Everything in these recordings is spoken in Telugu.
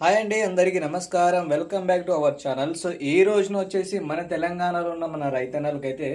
హాయ్ అండి అందరికీ నమస్కారం. Welcome back to our channel. So ఈ రోజున వచ్చేసి మన తెలంగాణలో ఉన్న మన రైతన్నలకైతే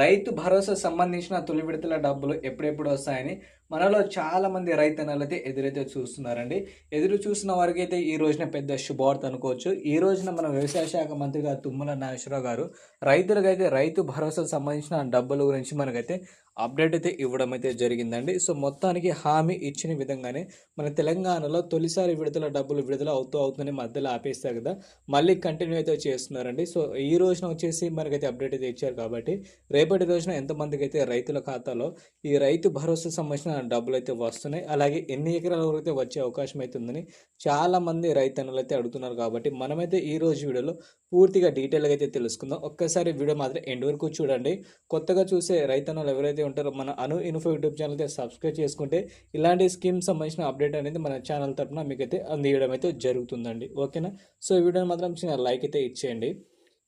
రైతు భరోసా సంబంధించిన తొలి విడతల డబ్బులు ఎప్పుడెప్పుడు వస్తాయని మనలో చాలా మంది రైతన్నలు అయితే ఎదురైతే చూస్తున్నారండి. ఎదురు చూసిన వారికి అయితే ఈ రోజున పెద్ద శుభవార్త అనుకోవచ్చు. ఈ రోజున మన వ్యవసాయ శాఖ మంత్రిగా తుమ్మల నాగేశ్వరరావు గారు రైతులకైతే రైతు భరోసాకు సంబంధించిన డబ్బుల గురించి మనకైతే అప్డేట్ అయితే ఇవ్వడం అయితే జరిగిందండి. సో మొత్తానికి హామీ ఇచ్చిన విధంగానే మన తెలంగాణలో తొలిసారి విడుదల డబ్బులు విడుదల అవుతూ అవుతుందని మధ్యలో ఆపేస్తారు కదా. మళ్ళీ కంటిన్యూ అయితే చేస్తున్నారండి. సో ఈ రోజున వచ్చేసి మనకైతే అప్డేట్ అయితే ఇచ్చారు కాబట్టి రేపటి రోజున ఎంతమందికి అయితే రైతుల ఖాతాలో ఈ రైతు భరోసా సంబంధించిన డబ్బులు అయితే వస్తున్నాయి. అలాగే ఎన్ని ఎకరాల వరకు అయితే వచ్చే అవకాశం అయితే ఉందని చాలా మంది రైతన్నులు అయితే అడుగుతున్నారు కాబట్టి మనమైతే ఈ రోజు వీడియోలో పూర్తిగా డీటెయిల్గా అయితే తెలుసుకుందాం. ఒక్కసారి వీడియో మాత్రం ఎండ్ వరకు చూడండి. కొత్తగా చూసే రైతన్నలు ఎవరైతే ఉంటారో మన అను ఇన్ఫో యూట్యూబ్ ఛానల్ అయితే సబ్స్క్రైబ్ చేసుకుంటే ఇలాంటి స్కీమ్ సంబంధించిన అప్డేట్ అనేది మన ఛానల్ తరఫున మీకైతే అందియడం అయితే జరుగుతుందండి. ఓకేనా? సో ఈ వీడియోని మాత్రం చిన్న లైక్ అయితే ఇచ్చేయండి.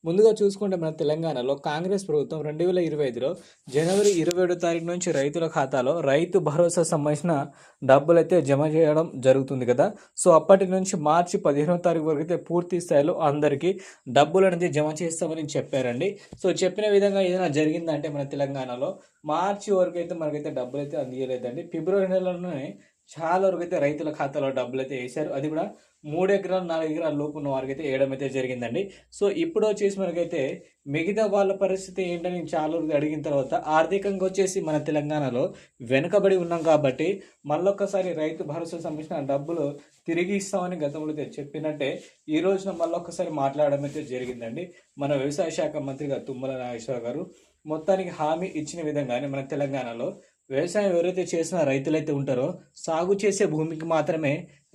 ముందుగా చూసుకుంటే మన తెలంగాణలో కాంగ్రెస్ ప్రభుత్వం రెండు వేల ఇరవై ఐదులో జనవరి ఇరవై ఏడో తారీఖు నుంచి రైతుల ఖాతాలో రైతు భరోసా సంబంధించిన డబ్బులు అయితే జమ చేయడం జరుగుతుంది కదా. సో అప్పటి నుంచి మార్చి పదిహేనో తారీఖు వరకు అయితే పూర్తి స్థాయిలో అందరికీ డబ్బులు అనేది జమ చేస్తామని చెప్పారండి. సో చెప్పిన విధంగా ఏదైనా జరిగిందంటే మన తెలంగాణలో మార్చి వరకు అయితే మనకైతే డబ్బులు అయితే అందియలేదండి. ఫిబ్రవరి నెలలోనే చాలా వరకు అయితే రైతుల ఖాతాలో డబ్బులు అయితే వేశారు. అది కూడా మూడు ఎకరాలు నాలుగు ఎకరాల లోపు ఉన్న వారికి అయితే వేయడం అయితే జరిగిందండి. సో ఇప్పుడు వచ్చేసి మనకైతే మిగతా వాళ్ళ పరిస్థితి ఏంటని చాలా వరకు అడిగిన తర్వాత ఆర్థికంగా వచ్చేసి మన తెలంగాణలో వెనుకబడి ఉన్నాం కాబట్టి మళ్ళొక్కసారి రైతు భరోసా సంబంధించిన డబ్బులు తిరిగి ఇస్తామని గతంలో అయితే చెప్పినట్టే ఈ రోజున మళ్ళొక్కసారి మాట్లాడడం అయితే జరిగిందండి. మన వ్యవసాయ శాఖ మంత్రిగా తుమ్మల నాగేశ్వర గారు మొత్తానికి హామీ ఇచ్చిన విధంగానే మన తెలంగాణలో వ్యవసాయం ఎవరైతే చేసిన రైతులైతే ఉంటారో సాగు చేసే భూమికి మాత్రమే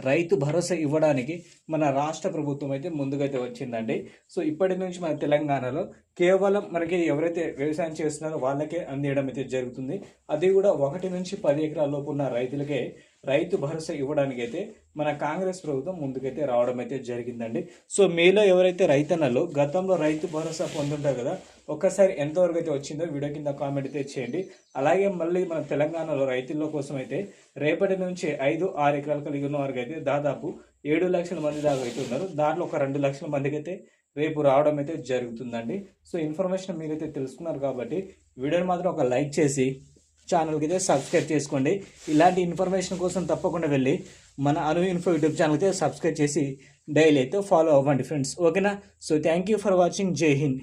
రైతు భరోసా ఇవ్వడానికి మన రాష్ట్ర ప్రభుత్వం అయితే ముందుకైతే వచ్చిందండి. సో ఇప్పటి నుంచి మన తెలంగాణలో కేవలం మనకి ఎవరైతే వ్యవసాయం చేస్తున్నారో వాళ్ళకే అందియడం అయితే జరుగుతుంది. అది కూడా ఒకటి నుంచి పది ఎకరాల లోపు ఉన్న రైతులకే రైతు భరోసా ఇవ్వడానికి అయితే మన కాంగ్రెస్ ప్రభుత్వం ముందుకైతే రావడం అయితే జరిగిందండి. సో మీలో ఎవరైతే రైతన్నలు గతంలో రైతు భరోసా పొందుంటారు కదా ఒక్కసారి ఎంతవరకు అయితే వచ్చిందో వీడియో కింద కామెంట్ అయితే చేయండి. అలాగే మళ్ళీ మన తెలంగాణలో రైతుల కోసం అయితే రేపటి నుంచి ఐదు ఆరు ఎకరాలు కలిగి ఉన్న వారికి అయితే దాదాపు ఏడు లక్షల మంది దాకా అయితే ఉన్నారు. దాంట్లో ఒక రెండు లక్షల మందికి అయితే రేపు రావడం అయితే జరుగుతుందండి. సో ఇన్ఫర్మేషన్ మీరైతే తెలుసుకున్నారు కాబట్టి వీడియోని మాత్రం ఒక లైక్ చేసి ఛానల్కి అయితే సబ్స్క్రైబ్ చేసుకోండి. ఇలాంటి ఇన్ఫర్మేషన్ కోసం తప్పకుండా వెళ్ళి మన అను ఇన్ఫో యూట్యూబ్ ఛానల్ అయితే సబ్స్క్రైబ్ చేసి డైలీ అయితే ఫాలో అవ్వండి ఫ్రెండ్స్. ఓకేనా? So thank you for watching. జై హింద్.